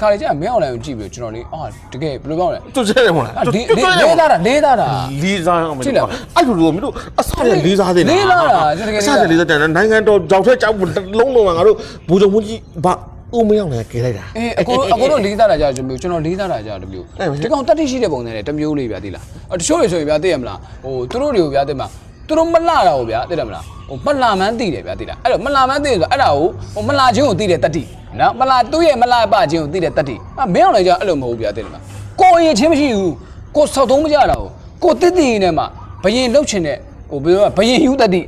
ခါလေကျရင်မင်းအောင်လိုင်းကိုကြည့်ပြီးတော့ကျွန်တော်လေးအာတကယ်ဘယ်လိုပြောလဲတွတ်ချက်တယ်မဟုတ်လားအာဒီလေးသားတာလေးသားတာလေးစားအောင်မကြည့်လိုက်အဲ့လိုလိုမင်းတို့အစားနဲ့လေးစားသေးတယ်လေးစားတာတကယ်လေးအစားစားနဲ့လေးစားတယ်နိုင်ငံတော်ကြောက်ထက်ကြောက်လုံးလုံးကငါတို့ဘူဂျုံမကြီးဘာဦးမင်းအောင်လည်းကဲလိုက်တာအေးအကိုအကိုတို့လေးသားတာကြာကျွန်တော်ကျွန်တော်လေးသားတာကြာတမျိုးအဲ့မဒီကောင်တက်တိရှိတဲ့ပုံစံနဲ့တစ်မျိုးလေးဗျာသိလားအတချို့တွေဆိုရင်ဗျာသိရမလားဟိုသူတို့တွေကိုဗျာသိမှာသူတို့မလှတာကိုဗျာသိတယ်မလားဟိုမလှမှန်းသိတယ်ဗျာသိလားအဲ့တော့မလှမှန်းသိတယ်ဆိုအဲ့ဒါကိုဟိုမလှချင်းကိုသိတဲ့တက်တိ နော်မလှသူ့ရဲ့မလှပချင်းကိုသိတဲ့တက်တိအမင်းအောင်လည်းကြာအဲ့လိုမဟုတ်ဘူးဗျာသိတယ်မလားကိုရင်ချင်းမရှိဘူးကိုဆောက်သုံးမကြတာကိုကိုတစ်တည်နေမှာဘယင်လှုပ်ချင်တဲ့ဟိုဘယ်လိုဘယင်ဟူးတက်တိ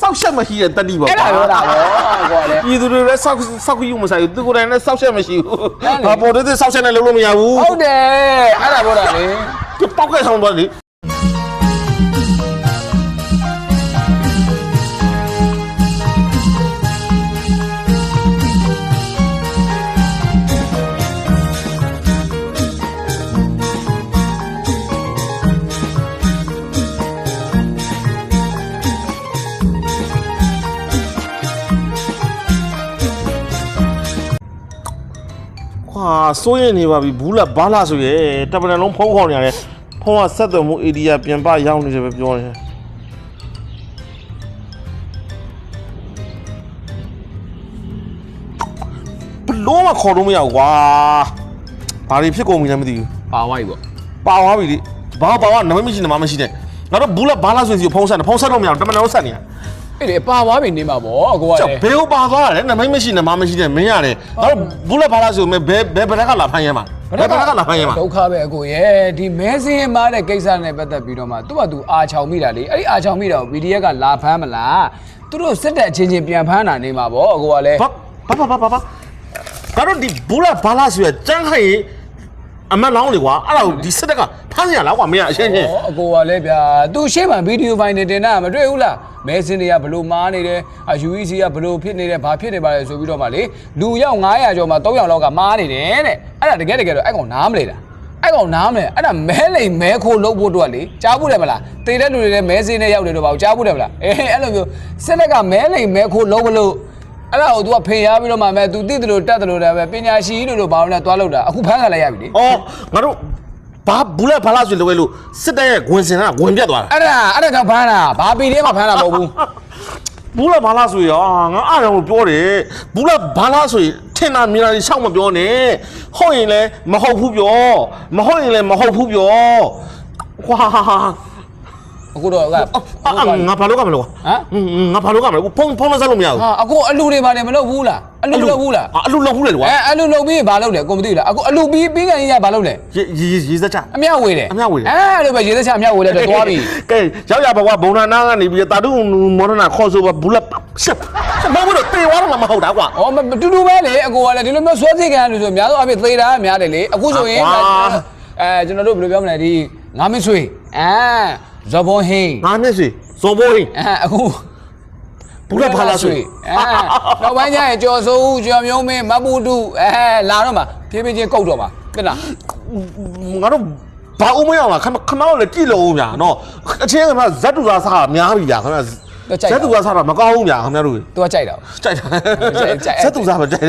စောက်ချက်မရှိတဲ့တတိပါအဲ့ဒါပြောတာဗောကွာလေပြည်သူတွေလည်းစောက်စောက်ယူမဆိုင်ဘူးသူကိုယ်တိုင်လည်းစောက်ချက်မရှိဘူးအဲ့လေဘာပေါ်တဲ့စောက်ချက်နဲ့လုံးလို့မရဘူးဟုတ်တယ်အဲ့ဒါပြောတာလေသူပောက်ခဲ့ဆောင်သွားလေ စိုးရင်နေပါပြီဘူးလားဘာလားဆိုရဲတပ်ပံလုံးဖုံးခေါင်နေရတယ်ဖုံးကဆက်သွယ်မှု area ပြင်ပရောက်နေတယ်ပဲပြောနေတယ်ဘလို့မခေါ်လို့မရဘူးကွာဘာတွေဖြစ်ကုန်ပြီလဲမသိဘူးပါဝိုက်ပေါ့ပါသွားပြီလေဘာဘာကနမမရှိနမမရှိနဲ့ငါတို့ဘူးလားဘာလားဆိုရင်စီဖုံးဆက်နေဖုံးဆက်တော့မရဘူးတပ်ပံလုံးဆက်နေရ အဲ့ဒီပါသွားပြီနေမှာပေါ့အကိုကကျောက်လေ ဘယ်ကိုပါသွားတာလဲနမမရှိနမမရှိနဲ့မင်းရတယ်ငါတို့ဘူးလားဘာလားဆိုရင်ဘယ်ဘယ်ဘက်ကလာဖမ်းရဲမှာဘယ်ဘက်ကလာဖမ်းရဲမှာဒုက္ခပဲအကိုရဲ့ဒီမဲစင်းမားတဲ့ကိစ္စနဲ့ပတ်သက်ပြီးတော့မှသူ့ဘာသူအာချောင်မိတာလေအဲ့ဒီအာချောင်မိတာကို PDF ကလာဖမ်းမလားသူတို့စစ်တဲ့အချင်းချင်းပြန်ဖမ်းတာနေမှာပေါ့အကိုကလည်းဘာဘာဘာဘာဘာဘာတို့ဒီဘူးလားဘာလားဆိုရကျန်းခိုင်ရင် အမတ်လောင်းလေကွာအဲ့ဒါကိုဒီစစ်တက်ကဖမ်းရလားကွာမင်းကအရှင်းရှင်း ဟောအကိုကလည်းဗျာသူရှေ့မှာဗီဒီယိုဖိုင်နေတင်တာမတွေ့ဘူးလားမဲစင်းတွေကဘလို့မားနေတယ်အ UEC ကဘလို့ဖြစ်နေတယ်ဘာဖြစ်နေပါလဲဆိုပြီးတော့မှလေလူရောက်900ကျော်မှာ300လောက်ကမားနေတယ်တဲ့အဲ့ဒါတကယ်တကယ်တော့အဲ့ကောင်နားမလဲတာအဲ့ကောင်နားမယ်အဲ့ဒါမဲလိမ်မဲခိုးလုပ်ဖို့အတွက်လေကြားဘူးတယ်မလားတေတဲ့လူတွေလည်းမဲစင်းနဲ့ရောက်တယ်တော့ဘာကြားဘူးတယ်မလားအေးအဲ့လိုမျိုးစစ်လက်ကမဲလိမ်မဲခိုးလုပ်မလို့ အဲ့ဒါကို तू ကဖေရပြီးတော့မှမဲ तू တိတယ်လို့တတ်တယ်လို့လည်းပဲပညာရှိလို့လို့ဘာလို့လဲသွားလောက်တာအခုဖမ်းခံလိုက်ရပြီလေအော်ငါတို့ဘာဘူးလားဘာလားဆိုလွယ်လို့စစ်တပ်ရဲ့ဝင်စင်ကဝင်ပြတ်သွားတာအဲ့ဒါအဲ့ဒါကြောင့်ဖမ်းတာဘာပီထဲမှာဖမ်းတာမဟုတ်ဘူးဘူးလားဘာလားဆိုရငါအားလုံးပြောတယ်ဘူးလားဘာလားဆိုရင်ထင်တာမြင်တာရှောက်မပြောနဲ့ဟုတ်ရင်လည်းမဟုတ်ဘူးပြောမဟုတ်ရင်လည်းမဟုတ်ဘူးပြောကွာ အခုတော့ကအာငါဘာလို့ကမလို့ဟမ်ငါဘာလို့ကမလို့ဖုန်းဖုန်းမဆက်လို့မရဘူးဟာအခုအလူတွေဘာလဲမလုပ်ဘူးလားအလူမလုပ်ဘူးလားအလူလောက်ဘူးလေကွာအဲအလူလုပ်ပြီးဘာလုပ်လဲကိုမသိဘူးလားအခုအလူပြီးပြီးကန်ကြီးကဘာလုပ်လဲရေရေရေစက်ချအမြောက်ဝေတယ်အမြောက်ဝေတယ်အဲအဲ့လိုပဲရေသက်ချအမြောက်ဝေတယ်တော့သွားပြီကဲရောက်ရပါကွာဘုံနာနာကနေပြီးတာတုမောရနာခေါ်ဆိုပါဘူးလားရှက်မဟုတ်ဘူးတော့တေသွားတော့မဟုတ်တာကွာ။အော်မတူတူပဲလေအကိုကလည်းဒီလိုမျိုးဆွဲစိတ်ခံရလို့ဆိုများသောအားဖြင့်သေတာကများတယ်လေအခုဆိုရင်ကွာအဲကျွန်တော်တို့ဘယ်လိုပြောမလဲဒီငါမင်းဆွေအဲ ဇဘွန်ဟင်းငါနဲ့စီဇော်ဘိုးဟင်းအဲအခုဘူးလားဘာလားဆိုအဲနောက်ပိုင်းကျရင်ကျော်စိုးဦးကျော်မျိုးမင်းမပူတူအဲလာတော့မှာဖြည်းဖြည်းချင်းကုတ်တော့မှာသိလားငါတို့ဘာဦးမရအောင်လားခမခမောင်းလည်းကြည့်လို့ဦးညာနော်အချင်းကဇက်တူစားစားများပြီညာခ င်ဗျဇက်တူစားစားတာမကောင်းဘူးညာခင်ဗျတို့သူကကြိုက်တာကြိုက်တာကြိုက်ကြိုက်ဇက်တူစားမကြိုက်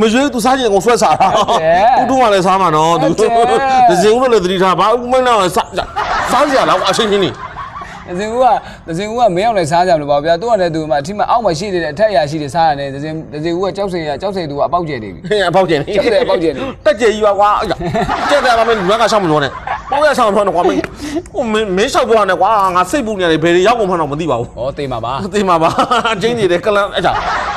မရွေးသူစားရင်ကိုဆွဲစားတာဟုတ်တယ်ဦးတို့ကလည်းစားမှာနော်ဟုသူတ်တယ်ဒဇင်ဦးတို့လည်းသတိထားဘာဦးမင်းတော့စားစားကြလားအချင်းချင်းနေဒဇင်ဦးကဒဇင်ဦးကမင်းအောင်လည်းစားကြမလို့ပါဗျာသူကလည်းသူမှအထိမအောက်မှာရှိနေတဲ့အထက်အရာရှိတယ်စားရတယ်ဒဇင်ဒဇင်ဦးကကြောက်စိန်ကကြောက်စိန်သူကအပေါက်ကျနေပြီဟင်းအပေါက်ကျင်နေကျက်တယ်အပေါက်ကျင်နေတက်ကြည်ကြီးပါကွာကျက်တယ်ပါမင်းငါကရှောက်မလို့နဲ့ ပေါက်ရဆောင်တော့ကွာမင်းဟိုမင်းမင်းလျှောက်ပြောနေကွာငါစိတ်ပူနေတယ်ဘယ်တွေရောက်ကုန်မှန်းတော့မသိပါဘူး။ဩတေးမှာပါသိမှာပါအချင်းကြီးတယ်ကလန်အဲ့ဒါ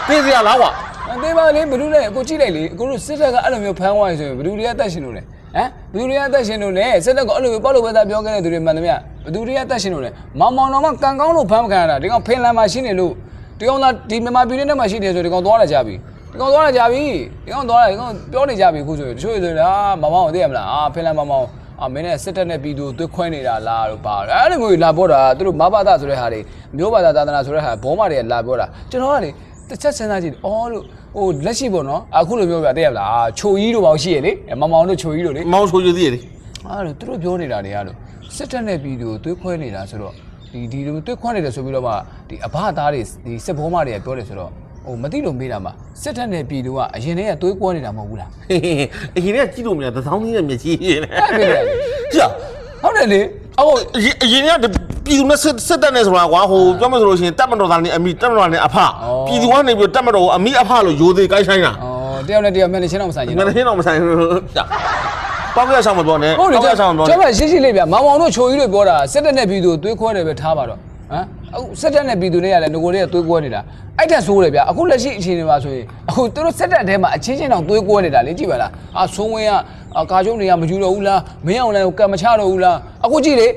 သိစရာလားကွာ။အသေးပါလေဘယ်သူလဲအခုကြည့်လိုက်လေအခုတို့စစ်တပ်ကအဲ့လိုမျိုးဖမ်းသွားရဆိုရင်ဘယ်သူတွေကအသက်ရှင်လို့လဲ။ဟမ်ဘယ်သူတွေကအသက်ရှင်လို့လဲစစ်တပ်ကအဲ့လိုမျိုးပေါ့လို့ပဲသားပြောခဲ့တဲ့သူတွေမှန်သမျှဘယ်သူတွေကအသက်ရှင်လို့လဲ။မောင်မောင်တော်မှကန်ကောင်းလို့ဖမ်းမခံရတာဒီကောင်ဖင်လန်မှာရှိနေလို့ဒီကောင်သာဒီမြန်မာပြည်ထဲမှာရှိနေဆိုဒီကောင်သွားလာကြပြီ။ဒီကောင်သွားလာကြပြီ။ဒီကောင်သွားလာဒီကောင်ပြောနေကြပြီအခုဆိုရင်တချို့ဆိုရင်အာမောင်မောင်ကိုသိရမလားအာဖင်လန်မောင်မောင် အာမင်းနဲ့စစ်တပ်နဲ့ပြည်သူသွေးခွဲနေတာလားလို့ပါအဲ့လိုမျိုးကြီးလာပြောတာသူတို့မဘာသာဆိုတဲ့ဟာတွေမျိုးဘာသာသာသနာဆိုတဲ့ဟာဘောမတွေကလာပြောတာကျွန်တော်ကလေတစ်ချက်စဉ်းစားကြည့်အော်လို့ဟိုလက်ရှိပေါ့နော်အခုလိုမျိုးပြသိရမလားချိုကြီးတို့ပေါင်းရှိရလေမမောင်တို့ချိုကြီးတို့လေမောင်ဆိုရသေးတယ်အဲ့လိုသူတို့ပြောနေတာတွေကလို့စစ်တပ်နဲ့ပြည်သူကိုသွေးခွဲနေတာဆိုတော့ဒီဒီလိုသွေးခွဲနေတယ်ဆိုပြီးတော့မှဒီအဘသားတွေဒီစစ်ဘောမတွေကပြောတယ်ဆိုတော့ ဟဟိုမသိလို့မေးတာမှာစစ်တပ်နဲ့ပြည်သူကအရင်တည်းကသွေးကွဲနေတာမဟုတ်ဘူးလားဟေးဟေးဟေးအရင်ကကြည့်လို့မရသစောင်းကြီးနဲ့မျက်ကြီးရယ်အဲ့ဒါပဲလေကြာဟုတ်တယ်လေအော်အရင်အရင်ကပြည်သူနဲ့စစ်စစ်တပ်နဲ့ဆိုတာကွာဟိုပြောမှဆိုလို့ရှိရင်တပ်မတော်သားနဲ့အမိတပ်မတော်နဲ့အဖပြည်သူကနေပြီးတပ်မတော်ကိုအမိအဖလို့ရိုသေကိုင်းဆိုင်တာဩတယောက်နဲ့တယောက်မျက်နှာချင်းတော့မဆိုင်ချင်ငါတော့လည်းတော့မဆိုင်ဘူးကြာပေါက်ရဆောင်မပြောနဲ့ဟုတ်တယ်ပေါက်ရဆောင်မပြောကျွန်နဲ့တော်ရှင်းရှင်းလေးဗျမောင်မောင်တို့ချိုကြီးတွေပြောတာစစ်တပ်နဲ့ပြည်သူသွေးခွဲတယ်ပဲထားပါတော့ဟမ် အခုစစ်တပ်နဲ့ပြည်သူတွေကလည်းငကိုတွေကသွေးကွဲနေတာအဲ့တက်ဆိုးတယ်ဗျအခုလက်ရှိအခြေအနေမှာဆိုရင်အခုသူတို့စစ်တပ်ထဲမှာအချင်းချင်းတောင်သွေးကွဲနေတာလေကြည့်ပါလားအာဆုံးဝင်းကအာကာကျုံတွေကမယူတော့ဘူးလားမင်းအောင်လည်းကံမချတော့ဘူးလားအခုကြည့်လေ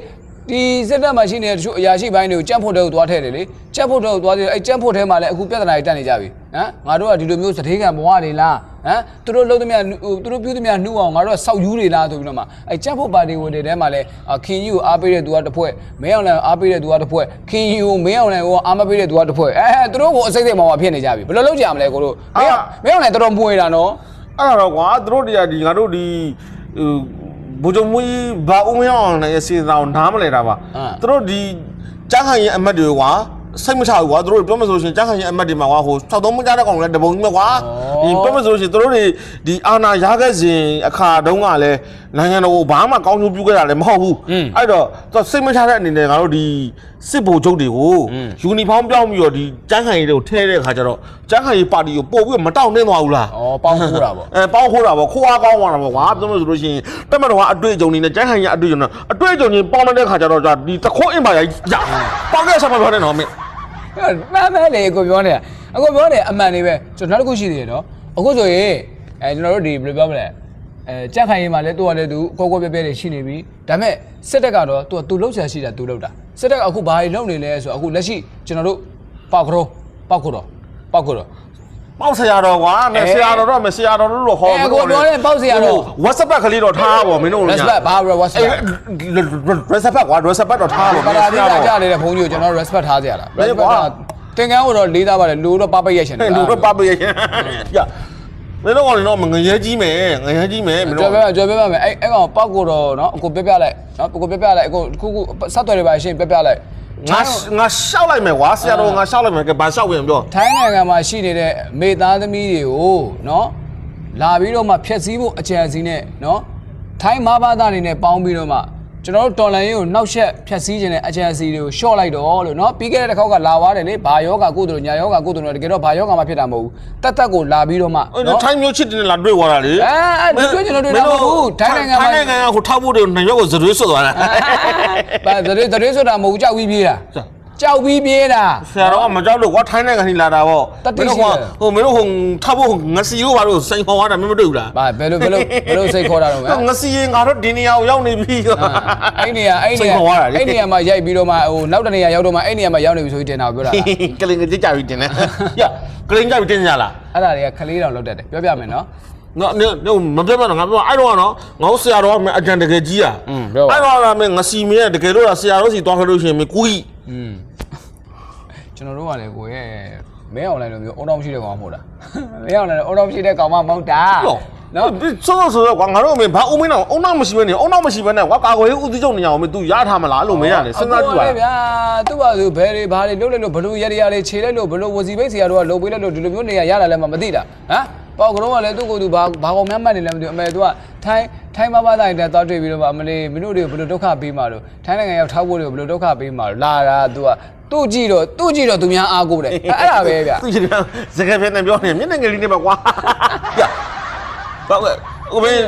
ဒီစစ်တပ်မှာရှိနေတဲ့တချို့အရာရှိပိုင်းတွေကိုကြက်ဖို့တဲ့ကိုသွားထည့်တယ်လေကြက်ဖို့တဲ့ကိုသွားတယ်အဲ့ကြက်ဖို့ထဲမှာလည်းအခုပြဿနာတွေတက်နေကြပြီဟမ်ငါတို့ကဒီလိုမျိုးစတေးကံဘဝတွေလား ဟမ်သူတို့လုံးသမျှဟိုသူတို့ပြုသမျှနှူးအောင်ငါတို့ကစောက်ယူတွေလားဆိုပြီးတော့မှအဲ့ကြက်ဖို့ပါတီဝင်တွေထဲမှာလည်းအာခင်ကြီးကိုအားပေးတဲ့သူကတစ်ဖွဲ့မင်းအောင်လည်းအားပေးတဲ့သူကတစ်ဖွဲ့ခင်ကြီးကိုမင်းအောင်လည်းကိုအားမပေးတဲ့သူကတစ်ဖွဲ့အဲအဲသူတို့ကိုအစိမ့်စိမ့်မောင်ဖြစ်နေကြပြီဘယ်လိုလုပ်ကြမလဲကိုတို့မင်းအောင်မင်းအောင်လည်းတော်တော်မွေတာနော်အဲ့ဒါတော့ကွာသူတို့တွေကဒီငါတို့ဒီဟိုဘူဂျုံမူကြီးဘာဦးမင်းအောင်နဲ့စီစဉ်အောင်နားမလဲတာပါသူတို့ဒီကျန်းခိုင်ရဲ့အမတ်တွေကွာ စိတ်မချဘူးကွာသူတို့ပြောမှဆိုလို့ရှိရင်ကျန်းခိုင်ရဲ့အမတ်တွေမှာကွာဟို63မကြတဲ့ကောင်လည်းတပုံကြီးပဲကွာဒီပြောမှဆိုလို့ရှိရင်သူတို့တွေဒီအာနာရခဲ့စဉ်အခါတုန်းကလည်း နိုင်ငံတော်ကိုဘာမှကောင်းကျိုးပြုခဲ့တာလည်းမဟုတ်ဘူးအဲ့တော့သူစိတ်မချတဲ့အနေနဲ့ငါတို့ဒီစစ်ဗိုလ်ချုပ်တွေကိုယူနီဖောင်းပြောင်းပြီးတော့ဒီကျန်းခိုင်ရေးတွေကိုထဲတဲ့အခါကျတော့ကျန်းခိုင်ရေးပါတီကိုပို့ပြီးမတောင့်နှင်းသွားဘူးလားဩပေါင်းခိုးတာပေါ့အဲပေါင်းခိုးတာပေါ့ခိုးအားကောင်းသွားတာပေါ့ကွာပြောလို့ဆိုလို့ရှိရင်တက်မတော်ကအတွေ့အကြုံနေနဲ့ကျန်းခိုင်ရအတွေ့အကြုံနဲ့အတွေ့အကြုံကြီးပေါင်းတဲ့ခါကျတော့ကြာဒီတခိုးအင်ပါရကြီးကြာပေါင်းခဲ့ဆက်မပြောနဲ့နော်မင်းမှန်မှန်လေကိုပြောနေတာအခုပြောနေအမှန်လေးပဲကျွန်တော်နောက်တစ်ခုရှိသေးတယ်နော်အခုဆိုရင်အဲကျွန်တော်တို့ဒီဘယ်လိုပြောမလဲ အဲကြက်ခိုင်ရင်မှာလဲသူကလည်းသူကိုကိုပြပြတွေရှိနေပြီဒါပေမဲ့စစ်တပ်ကတော့သူကသူလှုပ်ရှားရှိတာသူလှုပ်တာစစ်တပ်ကအခုဘာတွေလုပ်နေလဲဆိုတော့အခုလက်ရှိကျွန်တော်တို့ပေါက်ကြတော့ပေါက်ကြတော့ပေါက်ကြတော့ပေါက်ဆရာတော်ကွာမဆရာတော်တော့မဆရာတော်လို့လို့ခေါ်အဲကိုပြောတဲ့ပေါက်ဆရာတော် WhatsApp ကလေးတော့ထားပါမင်းတို့ respect ဘာ respect WhatsApp ကွာ WhatsApp တော့ထားပါပါတာလေးကြနေတဲ့ဘုန်းကြီးကိုကျွန်တော် respect ထားကြရတာ respect ကတင်ကန်းကိုတော့လေးသားပါတယ်လူတော့ပပိတ်ရရှင်ဟဲ့လူတော့ပပရရှင်ရ မင်းတို့ကလည်းတော့ငရဲကြီးမယ်ငရဲကြီးမယ်မင်းကြော်တို့ပြပါကြော်ပြပါမယ်အဲ့အဲ့ကောင်ပောက်ကိုတော့နော်အကိုပြပြလိုက်နော်အကိုပြပြလိုက်အကိုခုခုဆက်သွယ်တွေပါရှင်ပြပြလိုက်ငါငါရှောက်လိုက်မယ်ကွာဆရာတော်ငါရှောက်လိုက်မယ်ကဘာရှောက်ပြန်ပြောထိုင်းနိုင်ငံမှာရှိနေတဲ့မေသားသမီးတွေကိုနော်လာပြီးတော့မှဖျက်ဆီးဖို့အကြံစီနဲ့နော်ထိုင်းမဘာသားတွေနဲ့ပေါင်းပြီးတော့မှ ကျွန်တော်တို့တော်လန်ရေးကိုနှောက်ယှက်ဖျက်ဆီးခြင်းနဲ့အကြံစီတွေကိုရှော့လိုက်တော့လို့နော်ပြီးခဲ့တဲ့တစ်ခေါက်ကလာသွားတယ်လေဘာယောဂကုသိုလ်ညာယောဂကုသိုလ်တော့တကယ်တော့ဘာယောဂမှဖြစ်တာမဟုတ်ဘူးတတ်တတ်ကိုလာပြီးတော့မှအဲ့နော်ထိုင်းမျိုးချစ်တယ်လာတွေ့သွားတာလေအဲအဲ့တွေ့ကျွန်တော်တွေ့တာမဟုတ်ဘူးထိုင်းနိုင်ငံမှာထိုင်းနိုင်ငံကဟိုထောက်ဖို့တွေနှစ်ရွက်ကိုဇရွေးဆွတ်သွားတာဘာတရေတရေဆိုတာမဟုတ်ဘူးကြောက်ပြီးပြေးတာ ကြောက်ပြီးပြေးတာ ဆရာတော်ကမကြောက်လို့ကွာထိုင်းနိုင်ငံကြီးလာတာပေါ့ တတိရှိတယ် ဟိုမင်းတို့ဟိုထောက်ဖို့ငစီကိုဘာလို့စိန်ခေါ်သွားတာမင်းမတွေ့ဘူးလား ဘာဘယ်လိုဘယ်လိုဘယ်လိုစိတ်ခေါ်တာတော့မလဲ ငစီရင်ငါတို့ဒီနေရာကိုရောက်နေပြီ အဲ့နေရအဲ့ စိ နေ တ် ရ ခေါ်သွားတာလေ အဲ့နေရမှာရိုက်ပြီးတော့မှဟိုနောက်တနေရရောက်တော့မှအဲ့နေရမှာရောက်နေပြီဆိုပြီးတင်တာကိုပြောတာလား ကလင်ကကြကြပြီတင်နေရကလင်ကြပြီတင်ကြလား အဲ့ဒါတွေကခလေးတောင်လောက်တတ်တယ်ပြောပြမယ်နော် ငါနေမပြောမတော့ငါပြောအဲ့တော့နော်ငါတို့ဆရာတော်ကအကြံတကယ်ကြီးอ่ะ อืมပြောပါ အဲ့တော့ကမင်းငစီမင်းတကယ်လို့ဆရာတော်စီသွားခဲ့လို့ရှိရင်မင်းကူကြီး อืม ကျွန်တော်တို့ကလည်းကိုရဲ့မဲအွန်လိုင်းလိုမျိုးအုံတော်မရှိတဲ့ကောင်မဟုတ်တာမဲအွန်လိုင်းအုံတော်မရှိတဲ့ကောင်မမဟုတ်တာနော်နော်ဒီဆိုတော့ဆိုတော့ကွာငါတို့မင်းဘာအုံမင်းတော့အုံနောက်မရှိဘဲနေအုံနောက်မရှိဘဲနဲ့ကွာကာကွယ်ရေးဦးစီးချုပ်နေအောင်မင်း तू ရထားမလားလို့မင်းရတယ်စဉ်းစားကြည့်ပါဗျာသူ့ဘာသူဘယ်တွေဘာတွေလုပ်လိုက်လို့ဘလို့ရရရလေးခြေလိုက်လို့ဘလို့ဝစီဘိတ်စီရတော့လုပ်ပေးလိုက်လို့ဒီလိုမျိုးနေရရလာလဲမှမသိတာဟမ်ပေါ့ကတော့ကလည်းသူ့ကိုယ်သူဘာဘာကောင်မှတ်မှတ်နေလဲမသိဘူးအမေသူကထိုင်းထိုင်းမမတိုင်းတက်သွားတွေ့ပြီးတော့အမလေးမင်းတို့တွေကိုဘလို့ဒုက္ခပေးမှာလို့ထိုင်းနိုင်ငံရောက်ထောက်ဖို့တွေကိုဘလို့ဒုက္ခပေးမှာလို့လာတာသူက သူ့ကြည့်တော့သူ့ကြည့်တော့သူများအားကိုးတယ်အဲ့ဒါပဲဗျာသူရှင်ကစကားပြန်နေပြောနေမျက်နှာငယ်လေးနဲ့ပါကွာရဘာလဲဟိုမင်း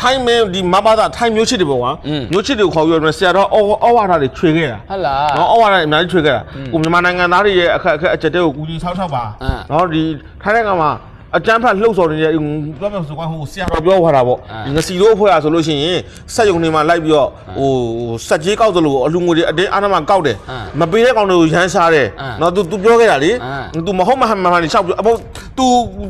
ထိုင်းမင်းဒီမဘာသာထိုင်းမျိုးချစ်တယ်ပေါ့ကွာမျိုးချစ်တွေကိုခေါ်ပြီးတော့ဆရာတော်အောအောဝါဒတွေချွေခဲ့တာဟုတ်လားနော်အော်ဝါဒအများကြီးချွေခဲ့တာကိုမြန်မာနိုင်ငံသားတွေရဲ့အခက်အခက်အကျက်တွေကိုကူညီဆောက်ရှောက်ပါအင်းနော်ဒီထိုင်းနိုင်ငံမှာ အကျန်းဖတ်လှုပ်ဆော်နေတဲ့ပြောမယ်ဆိုကွာဟိုဆရာတော်ပြောထားတာပေါ့ အင်း ဒီငစီတို့အဖွဲ့အားဆိုလို့ရှိရင်စက်ယုံတွေမှာလိုက်ပြီးတော့ဟိုစက်ကြီးကောက်သလိုအလူငွေတွေအတင်းအားနမကောက်တယ် အင်း မပေးတဲ့ကောင်တွေကိုရမ်းစားတယ် အင်း နော် तू तू ပြောခဲ့တာလေ အင်း तू မဟုတ်မဟန်မဟန်နေလျှောက်ပြောအဖို့ तू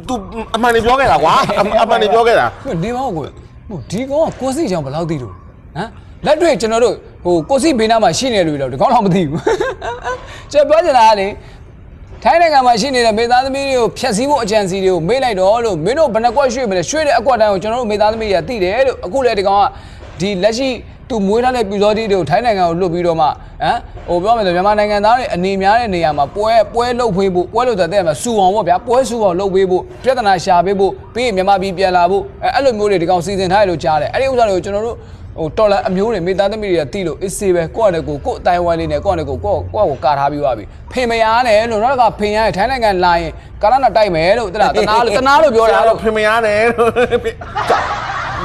तू အမှန်နေပြောခဲ့တာကွာအမှန်အမှန်နေပြောခဲ့တာ နေမောကိုဟိုဒီကောင်ကကိုစိကြောင်ဘယ်လောက်သိလို့ဟမ်လက်တွေ့ကျွန်တော်တို့ဟိုကိုစိဘေးနားမှာရှိနေလူတွေတော့ဒီကောင်တော့မသိဘူးကျွန်တော်ပြောချင်တာကလေ ထိုင်းနိုင်ငံမှာရှိနေတဲ့မိသားသမီးတွေကိုဖျက်ဆီးဖို့အကြံစီတွေကိုမေးလိုက်တော့လို့မင်းတို့ဘယ်နှကွက်ရွှေ့မလဲရွှေ့တဲ့အကွက်တိုင်းကိုကျွန်တော်တို့မိသားသမီးတွေကသိတယ်လို့အခုလေဒီကောင်ကဒီလက်ရှိသူမွေးထားတဲ့ပြည်စောတိတွေကိုထိုင်းနိုင်ငံကိုလွတ်ပြီးတော့မှဟမ်ဟိုပြောမယ်ဆိုမြန်မာနိုင်ငံသားတွေအနေများတဲ့နေရာမှာပွဲပွဲလှုပ်ဖေးဖို့ပွဲလှုပ်တဲ့တဲ့မှာစူအောင်ပေါ့ဗျာပွဲစူအောင်လှုပ်ပေးဖို့ပြဿနာရှာပေးဖို့ပြီးရင်မြန်မာပြည်ပြန်လာဖို့အဲအဲ့လိုမျိုးတွေဒီကောင်စီစဉ်ထားရလို့ကြားတယ်အဲ့ဒီဥစ္စာတွေကိုကျွန်တော်တို့ ဟိုတော်လန်အမျိုးတွေမိသားသမီးတွေကတီးလို့အစ်စေးပဲကိုယ့်အနေကိုကိုယ့်အတိုင်းဝိုင်းလေးနဲ့ကိုယ့်အနေကိုကိုယ့်ကိုယ့်ကိုကာထားပြီးသွားပြီဖင်မရနဲ့လို့နောက်ကဖင်ရရင်ထိုင်းနိုင်ငံလာရင်ကာရနာတိုက်မယ်လို့တလားတနာလို့တနာလို့ပြောတာဆရာလို့တော့ဖင်မရတယ်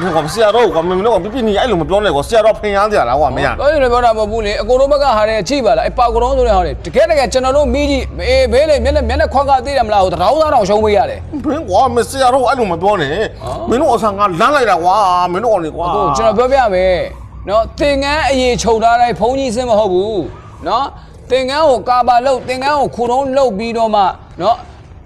လို့ကွာဆရာတော့ကွာမင်းတို့ကပြပြနေအဲ့လိုမပြောနဲ့ကွာဆရာတော့ဖင်ရမ်းကြလားကွာမရပြောရင်လည်းပြောတာမဟုတ်ဘူးလေအကုန်လုံးဘက်ကဟာတယ်ချိပါလားအပေါကရုံးဆိုတဲ့ဟာတယ်တကယ်တကယ်ကျွန်တော်တို့မိကြီးအေးဘေးလေမျက်လက်မျက်လက်ခွက်ကသိတယ်မလားဟိုတရောင်းသားတော့ရှုံးပေးရတယ်ဘင်းကွာမဆရာတော့အဲ့လိုမပြောနဲ့မင်းတို့အဆန်ကလမ်းလိုက်တာကွာမင်းတို့ကနေကွာအခုကျွန်တော်ပြောပြမယ်နော်သင်ကန်းအရေးခြုံထားတိုင်းဘုံကြီးစင်းမဟုတ်ဘူးနော်သင်ကန်းကိုကာပါလုတ်သင်ကန်းကိုခုတုံးလုတ်ပြီးတော့မှနော်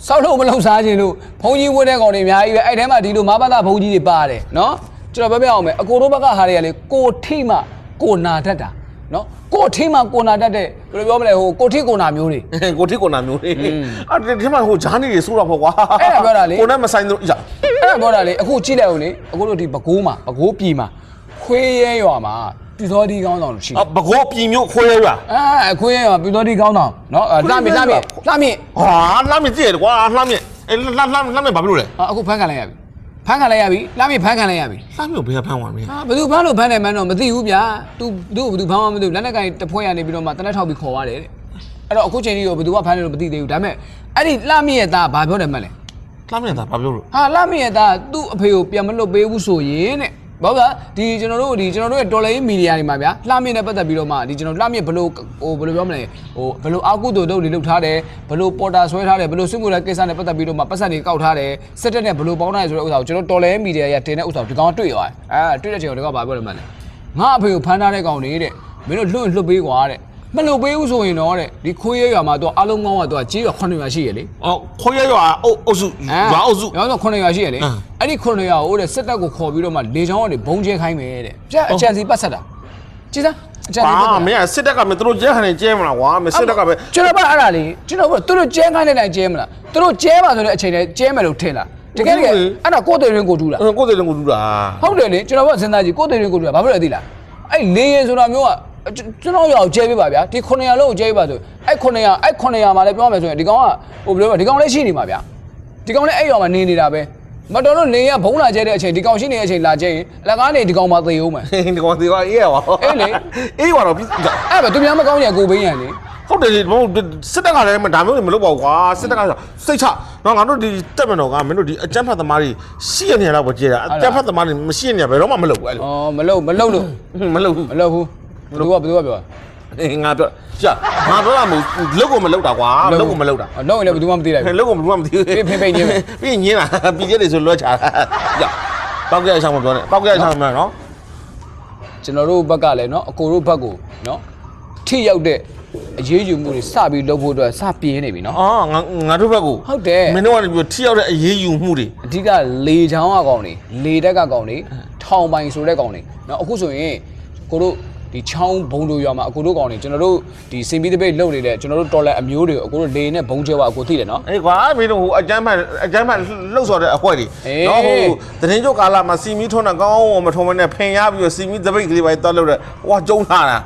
စောက်လို့မလုတ်စားခြင်းလို့ဘုံကြီးဝတ်တဲ့ကောင်တွေအများကြီးပဲအဲ့ထဲမှာဒီလိုမဘာသာဘုံကြီးတွေပါတယ်နော်ကျွန်တော်ပြောပြအောင်မယ်အကိုတို့ဘက်ကဟာတွေကလေကိုထိမှကိုနာတတ်တာနော်ကိုထိမှကိုနာတတ်တဲ့ဘယ်လိုပြောမလဲဟိုကိုထိကိုနာမျိုးတွေကိုထိကိုနာမျိုးလေးအဲ့ဒီမှာဟိုဂျာနီတွေဆိုးတော့ပေါ့ကွာအဲ့ဒါပြောတာလေကိုနဲ့မဆိုင်တော့ရအဲ့ဒါပြောတာလေအခုကြည့်လိုက်ဦးလေအခုတို့ဒီပဲခူးမှာပဲခူးပြည်မှာခွေးရဲရွာမှာ ပြည်တော်ဒီကောင်းဆောင်လို့ရှိတယ် ဘကောပြည်မျိုးခွဲရရအဲခွေးရဲရွာပြည်တော်ဒီကောင်းဆောင်နော်အဲလှမြင့်လှမြင့်လှမြင့်ဟာလှမ်းမြင့်ကြည့်ရကွာလှမ်းမြင့်အဲ့လှမ်းလှမ်းလှမ်းမြင့်ဘာဖြစ်လို့လဲဟာအခုဖမ်းခံလိုက်ရပြီဖမ်းခံလိုက်ရပြီလှမြင့်ဖမ်းခံလိုက်ရပြီလှမ်းမြင့်ဘယ်ကဖမ်းသွားမလဲဟာဘယ်သူဖမ်းလို့ဖမ်းတယ်မှန်းတော့မသိဘူးဗျာ तू သူ့ကိုဘယ်သူဖမ်းမှမသိဘူးလက်နဲ့ကိုင်တစ်ဖွဲ့ရနေပြီးတော့မှတနက်ထောက်ပြီးခေါ်ရတယ်တဲ့အဲ့တော့အခုချိန်ကြီးကိုဘယ်သူကဖမ်းတယ်လို့မသိသေးဘူးဒါပေမဲ့အဲ့ဒီလှမြင့်ရဲ့သားဘာပြောတယ်မှန်းလဲလှမ်းမြင့်တာဘာပြောလို့ဟာလှမင်းရဲ့သားသူ့အဖေကိုပြန်မလွတ်ပေးဘူးဆိုရင်တဲ့ ဘာလို့လဲဒီကျွန်တော်တို့ဒီကျွန်တော်တို့ရဲ့တော်လိုင်းမီဒီယာတွေမှာဗျာလှမင်းနဲ့ပတ်သက်ပြီးတော့မှဒီကျွန်တော်လှမင်းဘလို့ဟိုဘယ်လိုပြောမလဲဟိုဘလို့အာကုတုတုတ်တွေလုပ်ထားတယ်ဘလို့ပေါ်တာဆွဲထားတယ်ဘလို့စစ်မှုတဲ့ကိစ္စနဲ့ပတ်သက်ပြီးတော့မှပတ်စံတွေကောက်ထားတယ်စစ်တပ်နဲ့ဘလို့ပေါင်းထားတယ်ဆိုတဲ့ဥစ္စာကိုကျွန်တော်တော်လိုင်းမီဒီယာရတင်တဲ့ဥစ္စာကိုဒီကောင်ကတွေ့သွားတယ်အဲတွေ့တဲ့ချိန်ကိုဒီကောင်ကဘာပြောလဲမှန်းလဲငါအဖေကိုဖမ်းထားတဲ့ကောင်နေတဲ့မင်းတို့လွတ်ရင်လွတ်ပေးကွာတဲ့ မလွတ်ပေးဘူးဆိုရင်တော့တဲ့ဒီခွေးရဲရွာမှာတော့အလုံးကောင်းကတော့ကြေးရွာ9ရွာရှိရလေအော်ခွဲရရအုပ်အုပ်စုရွာအုပ်စုရောတော့9ရွာရှိရလေအင်းအဲ့ဒီ9ရွာကိုတဲ့စစ်တပ်ကိုခေါ်ပြီးတော့မှလေချောင်းကနေဘုံကျဲခိုင်းမယ်တဲ့ကြက်အချန်စီပတ်ဆက်တာကြည်စမ်းအချန်စီပတ်အာဆက်မင်းကစစ်တပ်ကမင်းတို့ကျဲခနဲ့ကျဲမလားကွာမင်းစစ်တပ်ကပဲကျွန်တော်ကအဲ့ဒါလေကျွန်တော်ကသူတို့ကျဲခိုင်းတဲ့တိုင်းကျဲမလားသူတို့ကျဲပါဆိုတဲ့အချိန်တိုင်းကျဲမယ်လို့ထင်လားတကယ်တကယ်အဲ့ဒါကိုယ်တည်းရင်ကိုတူးလားကိုယ်တည်းလည်းကိုတူတာဟုတ်တယ်လေကျွန်တော်ကစဉ်းစားကြည့်ကိုယ်တည်းရင်ကိုတူးလားဘာဖြစ်လဲသိလားအဲ့လေရင်ဆိုတာမျိုးက ကျွန်တော်ရောက်ကျဲပေးပါဗျာဒီ900လုံးကိုကျဲပေးပါဆိုအဲ့900အဲ့900မှာလည်းပြောမယ်ဆိုရင်ဒီကောင်ကဟိုဘယ်လိုလဲဒီကောင်လည်းရှိနေမှာဗျာဒီကောင်လည်းအဲ့ရောမှာနေနေတာပဲမတော်လို့နေရဘုံလာကျဲတဲ့အချိန်ဒီကောင်ရှိနေတဲ့အချိန်လာကျဲရင်အလကားနေဒီကောင်မှသေအောင်မယ်ဒီကောင်ဒီကောင်အေးရပါအေးလေအေးပါတော့ပြီးအဲ့ပဲသူများမကောင်းကြကိုဘိန်းရန်လေဟုတ်တယ်ဒီဘုံစစ်တပ်ကလည်းဒါမျိုးတွေမလုပ်ပါဘူးကွာစစ်တပ်ကစိတ်ချတော့ငါတို့ဒီတက်မတော်ကမင်းတို့ဒီအကြမ်းဖက်သမားတွေရှိရနေတော့ပဲကြည်တာအကြမ်းဖက်သမားတွေမရှိနေဘယ်တော့မှမလုပ်ဘူးအဲ့လိုဩမလုံမလုံလို့မလုပ်ဘူးမလုံဘူး ဘယ်လိုကဘယ်လိုကပြောတာအေးငါပြောရှာငါပြောတာမဟုတ်လုတ်ကိုမလုတ်တာကွာလုတ်ကိုမလုတ်တာလုတ်ရင်လည်းဘယ်သူမှမသိလိုက်ဘူးလုတ်ကိုဘယ်သူမှမသိဘူးဖိဖိညင်းပြီးညင်းလာပြီးကျက်တွေဆိုလွှတ်ချတာရှာပောက်ကြရအောင်မပြောနဲ့ပောက်ကြရအောင်မပြောနော်ကျွန်တော်တို့ဘက်ကလည်းနော်အကိုတို့ဘက်ကိုနော်ထိရောက်တဲ့အရေးယူမှုတွေစပြီးလုပ်ဖို့အတွက်စပြင်းနေပြီနော်အော်ငါငါတို့ဘက်ကိုဟုတ်တယ်မင်းတို့ကနေပြီးထိရောက်တဲ့အရေးယူမှုတွေအဓိကလေချောင်းကကောင်နေလေတက်ကကောင်နေထောင်ပိုင်ဆိုတဲ့ကောင်နေနော်အခုဆိုရင်ကိုတို့ ဒီချောင်းဘုံတို့ရွာမှာအကိုတို့ကောင်နေကျွန်တော်တို့ဒီစင်ပြီးတပိတ်လုပ်နေတဲ့ကျွန်တော်တို့တော်လန်အမျိုးတွေကိုအကိုတို့လေနဲ့ဘုံကျဲပါအကိုသိတယ်နော်အေးကွာမင်းတို့ဟိုအကျမ်းမှန်အကျမ်းမှန်လှုပ်ဆော်တဲ့အခွက်တွေနော်ဟိုသတင်းကြောကာလာမှာစီမီထုံးတာကောင်းအောင်မထုံးမနဲ့ဖင်ရပြီးတော့စီမီတပိတ်ကလေးပဲတော်လို့တဲ့ဟွာကျုံလာတာ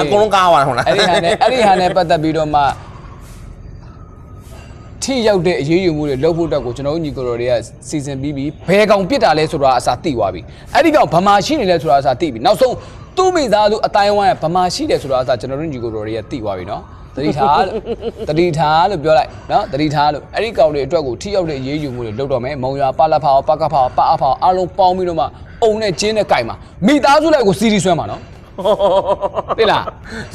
အကုန်လုံးကားသွားတာဟုတ်လားအဲ့ဒီဟာနဲ့အဲ့ဒီဟာနဲ့ပတ်သက်ပြီးတော့မှထိရောက်တဲ့အရေးယူမှုတွေလုပ်ဖို့အတွက်ကိုကျွန်တော်တို့ညီကိုတော်တွေကစီစဉ်ပြီးပြီဘယ်ကောင်ပြစ်တာလဲဆိုတာအစာသိသွားပြီအဲ့ဒီကောင်ဗမာရှိနေလဲဆိုတာအစာသိပြီနောက်ဆုံး သူ့မိသားစုအတိုင်းဝိုင်းကဗမာရှိတယ်ဆိုတာအစားကျွန်တော်တို့ညီကိုတော်တွေကသိသွားပြီနော်တတိထားလို့တတိထားလို့ပြောလိုက်နော်တတိထားလို့အဲ့ဒီကောင်တွေအတွက်ကိုထိရောက်တဲ့အရေးယူမှုတွေလုပ်တော့မယ်မုံရွာပလက်ဖာပကဖာပအဖာအားလုံးပေါင်းပြီးတော့မှအုံနဲ့ကျင်းနဲ့ကြိုင်မှာမိသားစုလိုက်ကိုစီရီဆွဲမှာနော်သိလား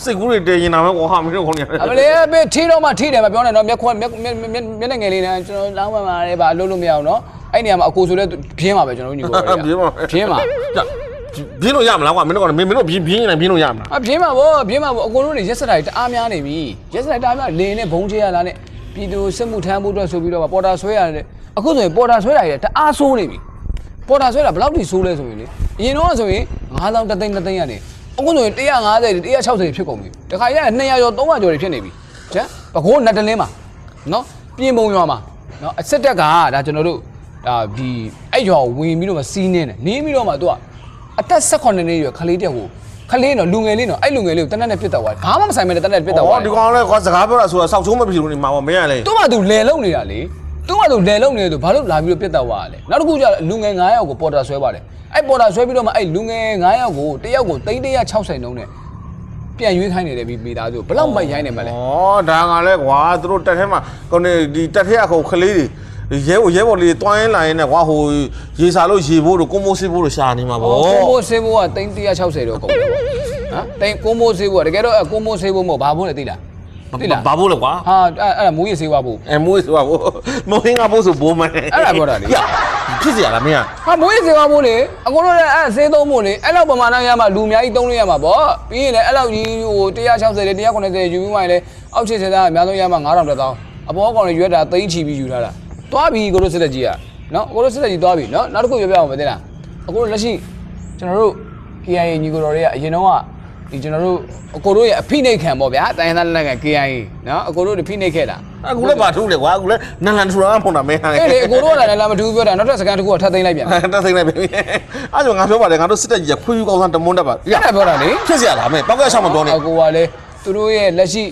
စိတ်ကူးတွေတည်ရင်တာပဲကွာမင်းတို့ခေါင်းနေအမလေးပဲထီတော့မှထီတယ်မပြောနဲ့တော့မျက်ခွက်မျက်မျက်မျက်မျက်နှာငယ်လေးနဲ့ကျွန်တော်လောင်းမှမှာလေပါလို့လို့မရအောင်နော်အဲ့နေရာမှာအကိုဆိုလဲပြင်းပါပဲကျွန်တော်ညီကိုပြင်းပါပြင်းပါ ပြင်းလို့ရမလားကွာမင်းတို့ကမင်းတို့ပြင်းပြင်းရင်ပြင်းလို့ရမလားအပြင်းပါဗောပြင်းပါဗောအကုန်လုံးတွေရက်စက်တာတွေတအားများနေပြီရက်စက်တာတအားများလင်းနဲ့ဘုံချေရလာနဲ့ပြည်သူစစ်မှုထမ်းဖို့အတွက်ဆိုပြီးတော့ပေါ်တာဆွဲရတယ်အခုဆိုရင်ပေါ်တာဆွဲတာတွေတအားဆိုးနေပြီပေါ်တာဆွဲတာဘယ်လောက်ထိဆိုးလဲဆိုရင်လေအရင်တော့ဆိုရင်9000တသိန်းတသိန်းရတယ်အခုဆိုရင်150 160ဖြစ်ကုန်ပြီတခါရ200ကျော်300ကျော်တွေဖြစ်နေပြီကျန်ပကိုးနတ်တလင်းမှာနော်ပြင်ပုံရွာမှာနော်အစစ်တက်ကဒါကျွန်တော်တို့ဒါဒီအဲ့ရွာကိုဝင်ပြီးတော့မှစီးနေတယ်နင်းပြီးတော့မှသူက အသက်18နှစ်ရွယ်ခလေးတက်ကိုခလေးနော်လူငယ်လေးနော်အဲ့လူငယ်လေးကိုတနက်နဲ့ပြစ်တော့သွားဘာမှမဆိုင်မဲနဲ့တနက်ပြစ်တော့သွားဒီကောင်လည်းကွာစကားပြောတာဆိုတာစောက်ချုံးမဖြစ်လို့နေမှာပေါ့မင်းကလည်းသူ့မှာသူလဲလုံနေတာလေသူ့မှာသူလဲလုံနေတယ်သူဘာလို့လာပြီးတော့ပြစ်တော့သွားရလဲနောက်တစ်ခုကျလူငယ်9ယောက်ကိုပေါ်တာဆွဲပါတယ်အဲ့ပေါ်တာဆွဲပြီးတော့မှအဲ့လူငယ်9ယောက်ကိုတယောက်ကို360နှုန်းနဲ့ပြန်ရွေးခိုင်းနေတယ်ပြီးမိသားစုဘလောက်မိုက်ရိုင်းနေမှာလဲဩဒါကလည်းကွာသူတို့တက်ထဲမှာကောင်းနေဒီတက်ထဲအခုခလေးတွေ ရဲဘော်ရဲဘော်လေးတွိုင်းလာရင်လည်းကွာဟိုရေစာလို့ရေဖို့တို့ကွန်မိုးစစ်ဖို့တို့ရှာနေမှာပေါ့ကိုမိုးဆေးဘိုးက360တော့ကုန်တယ်ပေါ့ဟမ်တိန်ကိုမိုးဆေးဘိုးကတကယ်တော့အဲ့ကိုမိုးဆေးဘိုးမဟုတ်ဘာဘုန်းလဲသိလားသိလားဘာဖို့လဲကွာဟာအဲ့အဲ့ဒါမူရဆေးဝါးဖို့အဲမွေးဆိုတာဘောမဟင်းကဖို့ဆိုဘိုးမန်းအဲ့ဒါပြောတာလေဖြစ်စီရလားမင်းကဟာမူရဆေးဝါးဖို့လေအကုန်လုံးလည်းအဲ့ဆေးသုံးဖို့လေအဲ့လောက်ပမာဏရမှာလူအများကြီးသုံးလို့ရမှာပေါ့ပြီးရင်လည်းအဲ့လောက်ကြီးဟို160လေ190ယူပြီးမှလည်းအောက်ချစ်စေသားအများဆုံးရမှာ9000တောင်းအပေါ်ကောင်လည်းရွက်တာသိန်းချီပြီးယူထားတာ သွားပြီကိုတို့စစ်တဲ့ကြီးကနော်ကိုတို့စစ်တဲ့ကြီးသွားပြီနော်နောက်တစ်ခုပြောပြအောင်မသိလားအကိုတို့လက်ရှိကျွန်တော်တို့ KIA ညီကိုတော်တွေကအရင်တော့ကဒီကျွန်တော်တို့အကိုတို့ရဲ့အဖိနှိတ်ခံပေါ့ဗျာတိုင်းသားလက်က KIA နော်အကိုတို့တွေဖိနှိတ်ခဲ့တာအခုလည်းဘာထုလဲကွာအခုလည်းနန်လန်ထူရာဖုန်တာမင်းကအဲ့လေအကိုတို့ကလည်းလာမထူးပြောတာနောက်ထပ်စကန်တစ်ခုကထပ်သိမ်းလိုက်ပြန်တယ်တက်သိနေပြီအဲ့ကြောင့်ငါပြောပါတယ်ငါတို့စစ်တပ်ကြီးကခွေးယူကောင်းစားတမွန်းတက်ပါအဲ့ဒါပြောတာလေဖြစ်စီရလားမင်းပောက်ကရဆောင်မပြောနဲ့အကိုကလည်းသူတို့ရဲ့လက်ရှိ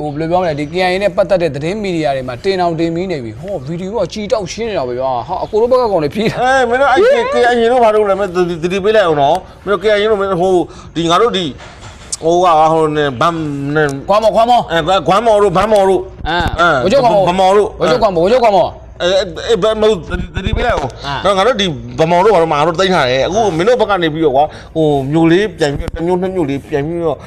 ဟိုဘယ်လိုပြောမလဲဒီ KIA နဲ့ပတ်သက်တဲ့သတင်းမီဒီယာတွေမှာတင်အောင်တင်ပြီးနေပြီဟောဗီဒီယိုကကြီးတောက်ရှင်းနေတာပဲဗျာဟာအကိုတို့ဘက်ကကောင်တွေပြေးတာအဲမင်းတို့အဲ့ကေအရင်တို့ဘာလို့လဲမင်းတတိပေးလိုက်အောင်နော်မင်းတို့ကေအရင်တို့မင်းဟိုဒီငါတို့ဒီဟိုကဟိုနေဘမ်နေခွာမောခွာမောအဲဂွမ်မော်တို့ဘမ်မော်တို့အာဝကြကွာမောဗမော်တို့ဝကြကွာမောဝကြကွာမောအဲအဲဘယ်မဟုတ်တတိပေးလိုက်အောင်အာတော့ငါတို့ဒီဗမော်တို့ဘာလို့ငါတို့တိတ်ထားတယ်အခုမင်းတို့ဘက်ကနေပြီးတော့ကွာဟိုမျိုးလေးပြန်ပြီးတစ်မျိုးနှစ်မျိုးလေးပြန်ပြီးတော့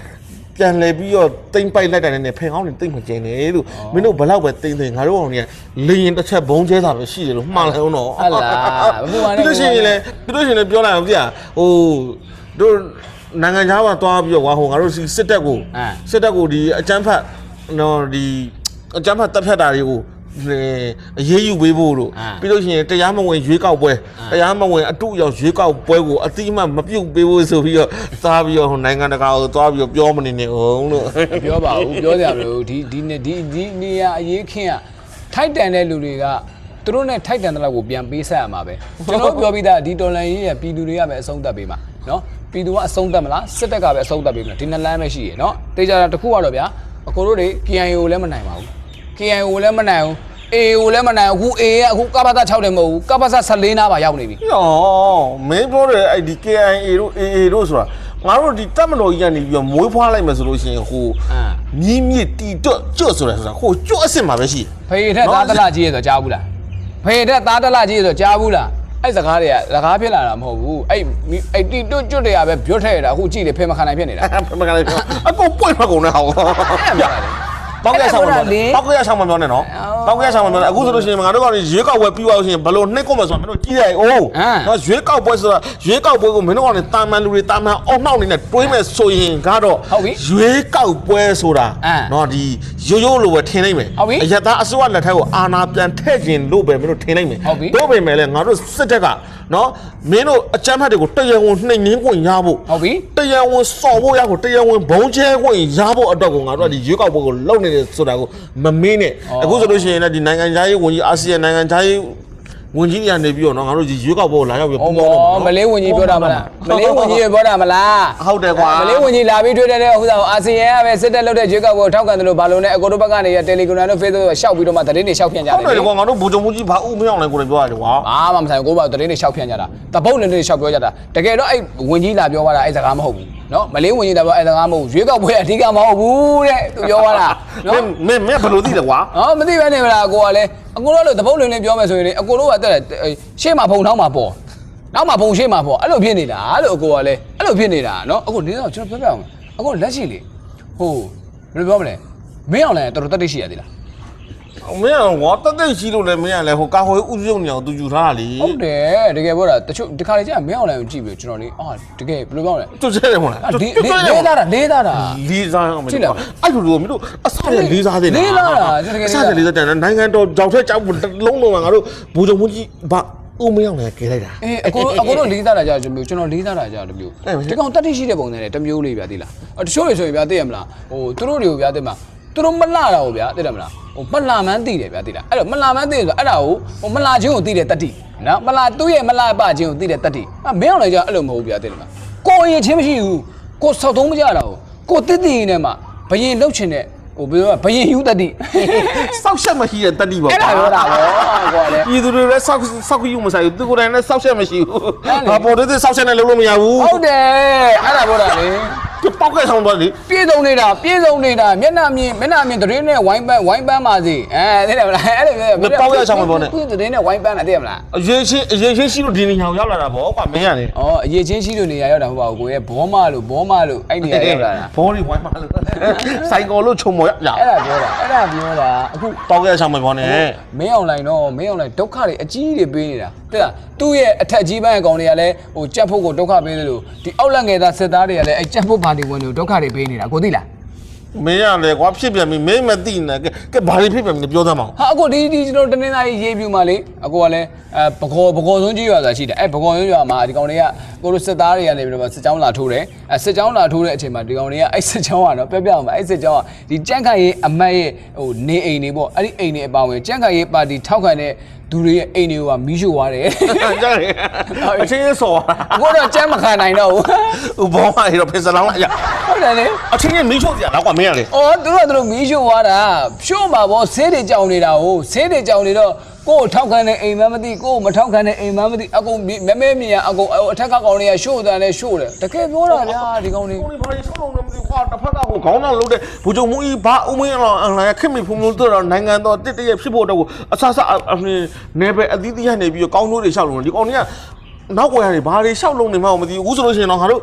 ပြန်လဲပြီးတော့တိမ့်ပိုက်လိုက်တယ်နဲ့ဖင်ကောင်းနေတိတ်မကျင်နဲ့လို့မင်းတို့ဘယ်လောက်ပဲတိမ့်သိငါတို့အောင်ကြီးလေရင်တစ်ချက်ဘုံကျဲတာပဲရှိတယ်လို့မှားလိုက်အောင်တော့ဟုတ်လားဘုရားနဲ့ပြီးလို့ရှိရင်လည်းပြီးလို့ရှိရင်လည်းပြောလိုက်အောင်ပြဟိုတို့နိုင်ငံခြားမှာတွားပြီးတော့ကွာဟိုငါတို့စစ်တပ်ကိုအာစစ်တပ်ကိုဒီအကြမ်းဖက်နော်ဒီအကြမ်းဖက်တပ်ဖြတ်တာတွေကို အရေးယူပေးဖို့တို့အာပြီးလို့ရှိရင်တရားမဝင်ရွေးကောက်ပွဲအာတရားမဝင်အတုအရောက်ရွေးကောက်ပွဲကိုအတိအမှတ်မပြုတ်ပေးဖို့ဆိုပြီးတော့သွားပြီးတော့ဟိုနိုင်ငံတကာကိုသွားပြီးတော့ပြောမနေနဲ့အောင်လို့ပြောပါဦးပြောကြမလို့ဒီဒီနေဒီဒီနေရာအရေးခင်းကထိုက်တန်တဲ့လူတွေကသူတို့နဲ့ထိုက်တန်တဲ့လောက်ကိုပြန်ပေးဆက်ရမှာပဲကျွန်တော်ပြောပြီးသားဒီတော်လန်ရေးရပြည်သူတွေကပဲအဆုံးသတ်ပေးမှာနော်ပြည်သူကအဆုံးသတ်မလားစစ်တပ်ကပဲအဆုံးသတ်ပေးမလားဒီနှစ်လမ်းပဲရှိရနော်တေချာတာတစ်ခုကတော့ဗျာအကိုတို့တွေ KIA ကိုလည်းမနိုင်ပါဘူး KIA ကိုလည်းမနိုင်ဘူး AA ကိုလည်းမနိုင်ဘူးအခု AA ကအခုကပ္ပသ6တယ်မဟုတ်ဘူးကပ္ပသ14နားပါရောက်နေပြီဟောမင်းပြောတယ်အဲ့ဒီ KIA တို့ AA တို့ဆိုတာငါတို့ဒီတပ်မတော်ကြီးကနေပြီးတော့မွေးဖွားလိုက်မယ်ဆိုလို့ရှိရင်ဟိုအာမြင်းမြစ်တီတွတ်ကျွတ်ဆိုတာဆိုတာဟိုကျွတ်အစ်စ်မှာပဲရှိတယ်ဖေးထက်သားတလကြီးရဆိုကြားဘူးလားဖေးထက်သားတလကြီးရဆိုကြားဘူးလားအဲ့စကားတွေကစကားဖြစ်လာတာမဟုတ်ဘူးအဲ့မိအဲ့တီတွတ်ကျွတ်တွေကပဲပြောထည့်ရတာအခုကြည့်လေဖေးမခံနိုင်ဖြစ်နေတာမကလေးအကုန်ပွင့်မကုန်နဲ့ဟောအဲ့ဒါ ပြောတာလေပောက်ကရဆောင်မပြောနဲ့ပောက်ကရဆောင်မပြောနဲ့နော်အော်ပောက်ကရဆောင်မပြောနဲ့အခုဆိုလို့ရှိရင်ငါတို့ကရွေးကောက်ပွဲပြီးသွားလို့ရှိရင်ဘလို့နှိတ်ကုန်မယ်ဆိုတာမင်းတို့ကြည့်ရအောင်အမ်နော်ရွေးကောက်ပွဲဆိုတာရွေးကောက်ပွဲကိုမင်းတို့ကလည်းတာမန်လူတွေတာမန်အောင်နှောက်နေနဲ့တွေးမယ်ဆိုရင်ကတော့ဟုတ်ပြီရွေးကောက်ပွဲဆိုတာအမ်နော်ဒီရိုးရိုးလိုပဲထင်နိုင်မယ်ဟုတ်ပြီအရသာအစိုးရလက်ထက်ကိုအာဏာပြန်ထည့်ခြင်းလို့ပဲမင်းတို့ထင်နိုင်မယ်ဟုတ်ပြီတို့ပေမဲ့လည်းငါတို့စစ်တပ်ကနော်မင်းတို့အကြမ်းဖက်တွေကိုတရားဝင်နှိမ်နှင်းခွင့်ရဖို့ဟုတ်ပြီတရားဝင်စော်ဖို့ရဖို့တရားဝင်ဘုံကျဲခွင့်ရဖို့အတွက်ကိုငါတို့ကဒီရွေးကောက်ပွဲကိုလုပ်နေတယ်ဆိုတာကိုမမင်းနဲ့အော်အခုဆိုလို့ရှိရင်လည်းဒီနိုင်ငံခြားရေးဝန်ကြီးအာဆီယံနိုင်ငံခြားရေး ဝန်ကြီးတွေကနေပြီးတော့နော်ငါတို့ဒီရွေးကောက်ပွဲကိုလာရောက်ပြီးဟောပူးပေါင်းတော့မောမလေးဝင်ကြီးပြောတာမလားမလေးဝင်ကြီးပြောတာမလားဟုတ်တယ်ကွာ မလေးဝင်ကြီးလာပြီးတွေ့တဲ့တဲ့ဥစ္စာကိုအာဆီယံကပဲစစ်တပ်လုပ်တဲ့ဂျွေကောက်ကိုထောက်ခံတယ်လို့ဘာလို့လဲအကိုတို့ဘက်ကနေတယ်လီဂရမ်တို့ Facebook ကိုရှောက်ပြီးတော့မှသတင်းတွေရှောက်ဖြန့်ကြတယ်ဟုတ်တယ်ကွာငါတို့ဘူဂျုံမူကြီးဘာဥမရောက်နိုင်ကိုလည်းပြောရတယ်ကွာ ဘာမှမဆိုင်ဘူးကိုယ့်ဘာသတင်းတွေရှောက်ဖြန့်ကြတာတပုတ်လည်းတွေရှောက်ပြောကြတာတကယ်တော့အဲ့ဝင်ကြီးလာပြောသွားတာအဲ့စကားမဟုတ်ဘူး နော်မလေးဝင်ကြီးလာပြောအဲ့စကားမဟုတ်ဘူးရွေးကောက်ပွဲအဓိကမဟုတ်ဘူးတဲ့သူပြောသွားတာမနော်င်းမင်းမင်းဘယ်လိုသိလဲကွာဟောမသိပဲနေမလားကိုကလည်းအကိုတို့လို့တပုတ်လင်းလင်းပြောမယ်ဆိုရင်လေအကိုတို့ကတက်ရှေ့မှာဖုံထောင်းမှာပေါ်နောက်မှာဖုံရှေ့မှာပေါ်အဲ့လိုဖြစ်နေတာလို့အကိုကလည်းအဲ့လိုဖြစ်နေတာနော်အခုနေတော့ကျွန်တော်ပြောပြအောင်အခုလက်ရှိလေဟိုဘယ်လိုပြောမလဲမင်းအောင်လည်းတော်တော်တက်တိရှိရသေးလား မင်းကကွာတက်တက်ရှိလို့လည်းမင်းကလည်းဟိုကာဟွေဥစုံနေအောင်သူယူထားတာလေဟုတ်တယ်တကယ်ပြောတာတချို့ဒီခါလေးကျမင်းအောင်လည်းကြည့်ပြီးကျွန်တော်လေအာတကယ်ဘယ်လိုပြောမလဲသူကျဲတယ်မဟုတ်လားအာဒီလေးသားတာလေးသားတာလေးစားအောင်မကြည့်လိုက်ပါအဲ့လိုလိုမင်းတို့အစားနဲ့လေးစားသေးတယ်လေးစားတာတကယ်လေးအစားစားနဲ့လေးစားတယ်နိုင်ငံတော်ကြောက်ထက်ကြောက်လုံးလုံးကငါတို့ဘူဂျုံမူကြီးဘာဥမရောက်လည်းကဲလိုက်တာအေးအကိုအကိုတို့လေးသားတာကြာတစ်မျိုးကျွန်တော်လေးသားတာကြာတစ်မျိုးအဲ့မလဲဒီကောင်တက်တိရှိတဲ့ပုံစံနဲ့တစ်မျိုးလေးဗျာသိလားအတချို့တွေဆိုရင်ဗျာသိရမလားဟိုသူတို့တွေကိုဗျာသိမှာ သူတို့မလှတာကိုဗျာသိတယ်မလားဟိုမလှမှန်းသိတယ်ဗျာသိလားအဲ့တော့မလှမှန်းသိတယ်ဆိုအဲ့ဒါကိုဟိုမလှချင်းကိုသိတဲ့တက်တိနော်မလှသူ့ရဲ့မလှပချင်းကိုသိတဲ့တက်တိအမင်းအောင်လည်းကြာအဲ့လိုမဟုတ်ဘူးဗျာသိတယ်မလားကိုအရင်ချင်းမရှိဘူးကိုစောက်သုံးမကြတာကိုကိုတစ်တည်နေမှာဘယင်လှုပ်ချင်တဲ့ဟိုဘယ်လိုဘယင်ယူတတိစောက်ချက်မရှိတဲ့တတိပေါ့အဲ့ဒါပြောတာဗောကွာလေပြည်သူတွေလည်းစောက်စောက်ယူမဆိုင်ဘူးသူကိုယ်တိုင်လည်းစောက်ချက်မရှိဘူးအဲ့လေဘာပေါ်တဲ့စောက်ချက်နဲ့လုံးလို့မရဘူးဟုတ်တယ်အဲ့ဒါပြောတာလေသူ ပောက်ကဲဆောင်သွားလေပြေဆုံးနေတာပြေဆုံးနေတာမျက်နှာမြင်မျက်နှာမြင်သတင်းနဲ့ဝိုင်းပန်းဝိုင်းပန်းပါစေအဲသိတယ်မလားအဲ့လိုပြောသတင်းနဲ့ဝိုင်းပန်းတာသိတယ်မလားအရေးချင်းအရေးချင်းရှိလို့ဒီနေညာကိုရောက်လာတာဗောကွာမင်းရတယ်ဩအရေးချင်းရှိလို့နေရရောက်တာမဟုတ်ပါဘူးကိုရဲ့ဘောမလို့ဘောမလို့အဲ့နေရရောက်လာတာဘောတွေဝိုင်းပါလို့ဆိုင်ကောလို့ခြုံမော်ရရအဲ့ဒါပြောတာအဲ့ဒါပြောတာအခုပောက်ကဲဆောင်မဘောနဲ့မင်းအောင်လိုင်းတော့မင်းအောင်လိုင်းဒုက္ခတွေအကြီးတွေပေးနေတာ တဲ့လားသူ့ရဲ့အထက်ကြီးပိုင်းအကောင်တွေကလည်းဟိုကြက်ဖို့ကိုဒုက္ခပေးတယ်လို့ဒီအောက်လက်ငယ်သားစစ်သားတွေကလည်းအဲ့ကြက်ဖို့ပါတီဝင်တွေကိုဒုက္ခတွေပေးနေတာကိုသိလားမင်းရတယ်ကွာဖြစ်ပြန်ပြီမင်းမသိနဲ့ကဲကဲဘာတွေဖြစ်ပြန်ပြီလဲပြောသမောင်းဟာအခုဒီဒီကျွန်တော်တနင်္လာရီရေးပြူမှာလေအခုကလည်းအဲပကောပကောဆုံးကြီးရွာဆိုတာရှိတယ်အဲပကောဆုံးရွာမှာဒီကောင်တွေကကိုလိုစစ်သားတွေကနေပြီးတော့စစ်ကြောင်းလာထိုးတယ်အဲစစ်ကြောင်းလာထိုးတဲ့အချိန်မှာဒီကောင်တွေကအဲ့စစ်ကြောင်းကတော့ပြပြအောင်ပါအဲ့စစ်ကြောင်းကဒီကြန့်ခိုင်ရေးအမတ်ရဲ့ဟိုနေအိမ်တွေပေါ့အဲ့ဒီအိမ်တွေအပါဝင်ကြန့်ခိုင်ရေးပါတီထောက်ခံတဲ့ သူတွေရဲ့အိမ်တွေကမီးရှို့သွားတယ်ကြားတယ်အချင်းချင်းဆော်အခုတော့ကြမ်းမခံနိုင်တော့ဘူးဟိုဘောမတွေတော့ဖင်စလောင်းလိုက်ရဟုတ်တယ်လေအချင်းချင်းမင်းချုပ်ကြတော့ကွာမင်းရတယ်။အော်သူတို့ကသူတို့မီးရှို့သွားတာရှို့မှာပေါ့ဆေးတွေကြောင်နေတာဟုတ်ဆေးတွေကြောင်နေတော့ ကိုယ်ထောက်ခံတဲ့အိမ်မမသိကိုယ်မထောက်ခံတဲ့အိမ်မမသိအကုန်မဲမဲမြင်ရအကုန်အထက်ကကောင်တွေကရှို့တယ်လဲရှို့တယ်တကယ်ပြောတာဗျာဒီကောင်တွေကိုယ်ဘာတွေဆောင်းလုံးနေမသိကွာတစ်ဖက်ကဟိုခေါင်းတော့လုံးတဲ့ဘူဂျုံမူကြီးဘာဦးမင်းအောင်အန်လာခင်မီဖုံလို့တော့နိုင်ငံတော်တစ်တရဖြစ်ဖို့တော့အဆဆအနေပဲအသီးသီးကနေပြီးကောင်းတို့တွေရှောက်လုံးဒီကောင်တွေကနောက်ွယ်ရတယ်ဘာတွေရှောက်လုံးနေမှမသိဘူးအခုဆိုလို့ရှိရင်တော့ငါတို့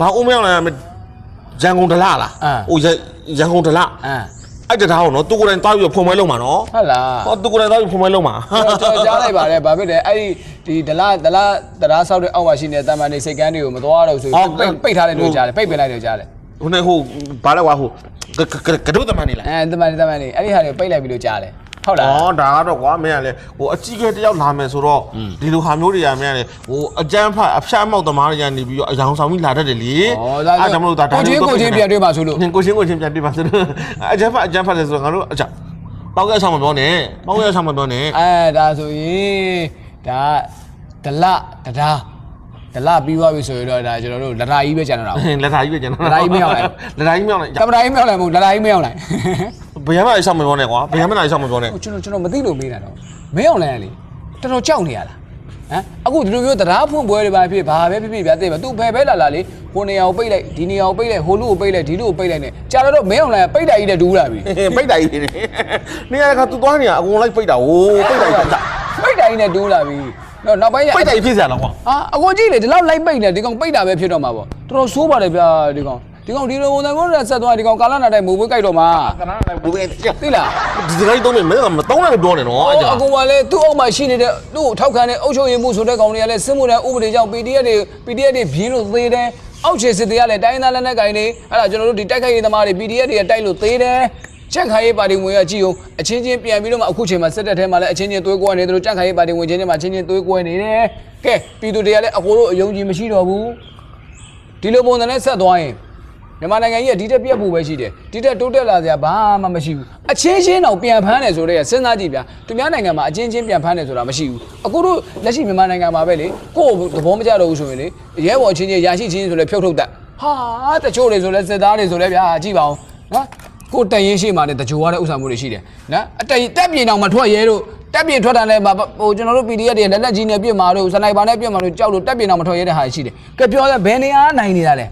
ဘာဦးမင်းအောင်လာရန်ကုန်ဒလားလားဟိုရန်ကုန်ဒလား အမ်အဲ့တထားအောင်နော်သူကိုယ်တိုင်တောက်ပြီးဖွံမဲလုံးမှာနော်ဟုတ်လားဟောသူကိုယ်တိုင်တောက်ပြီးဖွံမဲလုံးမှာကျွန်တော်ကြားလိုက်ပါတယ်ဗာဖြစ်တယ်အဲ့ဒီဒီဒလဒလတရားဆောက်တဲ့အောက်မှာရှိနေတဲ့တမန်နေစိတ်ကန်းတွေကိုမသွားတော့ဆိုပိတ်ပိတ်ထားတယ်လို့ကြားတယ်ပိတ်ပင်လိုက်တယ်ကြားတယ်ဟိုနေဟိုဘာလဲကွာဟိုကဒုသမန်နေလားအဲတမန်နေတမန်နေအဲ့ဒီဟာတွေကိုပိတ်လိုက်ပြီလို့ကြားတယ် ဟုတ်လားอ๋อဒါကတော့ကွာမင်းကလေဟိုအကြီးကဲတယောက်လာမယ်ဆိုတော့ဒီလိုဟာမျိုးတွေကမင်းကလေဟိုအကြမ်းဖတ်အဖျက်အမောက်သမားတွေကနေပြီးတော့အယောင်ဆောင်ပြီးလာတတ်တယ်လေဩဒါအဲ့ကြောင့်မလို့ဒါကိုချင်းကိုချင်းပြန်တွေ့ပါဆိုလို့နင်ကိုချင်းကိုချင်းပြန်တွေ့ပါဆိုလို့အကြမ်းဖတ်အကြမ်းဖတ်လေဆိုတော့ငါတို့အကြပေါက်ရဆောင်မပြောနဲ့ပေါက်ရဆောင်မပြောနဲ့အဲဒါဆိုရင်ဒါဒလတဒါဒလပြီးသွားပြီဆိုရင်တော့ဒါကျွန်တော်တို့လတာကြီးပဲကျန်တော့တာလက်ထားကြီးပဲကျန်တော့လက်ထားကြီးမရောက်လိုက်လက်ထားကြီးမရောက်လိုက်ကမ္ဘာကြီးမရောက်လိုက်ဘူးလတာကြီးမရောက်လိုက် ဘယ်ရမ်းမလိုက်ဆောင်မပြောနဲ့ကွာဘယ်ရမ်းမလိုက်ဆောင်မပြောနဲ့ဟိုကျွန်တော်ကျွန်တော်မသိလို့မေးတာတော့မင်းအောင်လဲလေတော်တော်ကြောက်နေရလားဟမ်အခုဒီလိုမျိုးတရားဖွင့်ပွဲတွေပါဖြစ်ဘာပဲဖြစ်ဖြစ်ဗျာသိပါ तू ဘယ်ပဲလာလာလေဟိုနေရာကိုပိတ်လိုက်ဒီနေရာကိုပိတ်လိုက်ဟိုလူကိုပိတ်လိုက်ဒီလူကိုပိတ်လိုက်နဲ့ကြာတော့မင်းအောင်လဲပိတ်တာကြီးတဲ့ဒူးလာပြီပိတ်တာကြီးနေနေရကသူသွားနေရအကုန်လိုက်ပိတ်တာဟိုပိတ်တာကြီးပိတ်တာကြီးနဲ့ဒူးလာပြီတော့နောက်ပိုင်းကျပိတ်တာကြီးဖြစ်စရာတော့ကွာဟာအကိုကြည့်လေဒီလောက်လိုက်ပိတ်နေဒီကောင်ပိတ်တာပဲဖြစ်တော့မှာပေါ့တော်တော်ဆိုးပါတယ်ဗျာဒီကောင် ဒီကောင်ဒီလိုပုံစံမျိုးနဲ့ဆက်သွားဒီကောင်ကာလနာတိုင်းမူပွေးကြိုက်တော့မှာကနာလည်းဘူးပဲကြည့်သိလားဒီစကားကြီးသုံးနေမင်းကမသုံးနဲ့ပြောနေနော်အော်အဲ့ကြောအကောင်ကလည်းသူ့အောက်မှာရှိနေတဲ့သူ့ကိုထောက်ခံတဲ့အုပ်ချုပ်ရေးမှုဆိုတဲ့ကောင်တွေကလည်းစစ်မှုထမ်းဥပဒေကြောင့် PDF တွေ PDF တွေပြင်းလို့သေးတယ်အောက်ခြေစစ်တွေကလည်းတိုင်းသားလက်နက်ကိုင်တွေအဲ့ဒါကျွန်တော်တို့ဒီတိုက်ခိုက်ရေးသမားတွေ PDF တွေကတိုက်လို့သေးတယ်ချက်ခိုင်ရေးပါတီဝင်ရကြည့်အောင်အချင်းချင်းပြန်ပြီးတော့မှအခုချိန်မှာစစ်တပ်ထဲမှာလည်းအချင်းချင်းသွေးကွဲနေတယ်လို့ချက်ခိုင်ရေးပါတီဝင်ချင်းချင်းမှာအချင်းချင်းသွေးကွဲနေတယ်ကဲပြည်သူတွေကလည်းအကိုတို့အယုံကြည်မရှိတော့ဘူးဒီလိုပုံစံနဲ့ဆက်သွားရင် မြန်မာနိုင်ငံကြီးကဒီတက်ပြက်ဖို့ပဲရှိတယ်ဒီတက်တိုးတက်လာစရာဘာမှမရှိဘူးအချင်းချင်းတော့ပြန်ဖမ်းတယ်ဆိုတော့စဉ်းစားကြည့်ဗျာသူများနိုင်ငံမှာအချင်းချင်းပြန်ဖမ်းတယ်ဆိုတာမရှိဘူးအခုတို့လက်ရှိမြန်မာနိုင်ငံမှာပဲလေကိုယ့်သဘောမကျတော့ဘူးဆိုရင်လေရဲဘော်ချင်းချင်းရာရှိချင်းဆိုလဲဖြုတ်ထုတ်တတ်ဟာတချို့တွေဆိုလဲစစ်သားတွေဆိုလဲဗျာကြည့်ပါဦးနော်ကိုယ်တန်ရင်ရှိမှလည်းတကြိုရတဲ့ဥစ္စာမျိုးတွေရှိတယ်နော်အတက်တက်ပြေအောင်မထွက်ရဲတို့တက်ပြေထွက်တာလည်းဟိုကျွန်တော်တို့ PDF တွေလက်လက်ကြီးနဲ့ပြစ်မှာတို့စနိုက်ပါနဲ့ပြစ်မှာတို့ကြောက်လို့တက်ပြေအောင်မထွက်ရဲတဲ့ဟာရှိတယ်ကဲပြောလဲဘယ်နေရာနိုင်နေတာလဲ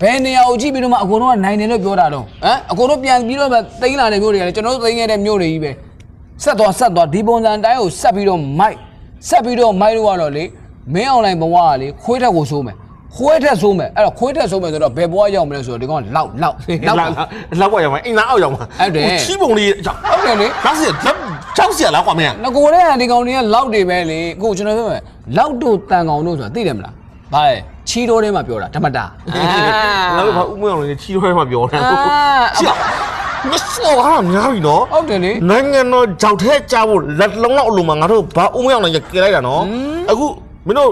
ဘယ်နေရာကိုကြည့်ပြီးတော့မှအကုန်လုံးကနိုင်တယ်လို့ပြောတာတော့ဟမ်အကုန်လုံးပြန်ပြီးတော့မှတိန်းလာတဲ့မျိုးတွေကလည်းကျွန်တော်တို့သိငယ်တဲ့မျိုးတွေကြီးပဲဆက်သွားဆက်သွားဒီပုံစံတိုင်းကိုဆက်ပြီးတော့မိုက်ဆက်ပြီးတော့မိုက်လို့ကတော့လေမင်းအွန်လိုင်းဘဝကလေခွေးထက်ကိုစိုးမယ်ခွေးထက်စိုးမယ်အဲ့တော့ခွေးထက်စိုးမယ်ဆိုတော့ဘယ်ဘဝရောက်မလဲဆိုတော့ဒီကောင်ကလောက်လောက်လောက်လောက်လောက်ပေါ်ရမှာအိမ်သားအောက်ရောက်မှာဟုတ်တယ်ချီးပုံလေးကြောက်ဟုတ်တယ်လေလောက်စီကြောက်စီလားကွာမင်းငကိုတဲ့ကဒီကောင်တွေကလောက်တွေပဲလေကိုကျွန်တော်ပြောမယ်လောက်တို့တန်ကောင်တို့ဆိုတာသိတယ်မလားဘာလဲ ချီတော်ထဲမှာပြောတာဓမ္မတာငါတို့ဘာဥမအောင်လေးချီးထွဲမှာပြောတယ်အာချီမစောဟာများပြီနော်ဟုတ်တယ်လေနိုင်ငံတော်ဂျောက်ထဲကြားဖို့လက်လုံးလောက်အလိုမှာငါတို့ဘာဥမအောင်လေးကြလိုက်တာနော်အခုမင်းတို့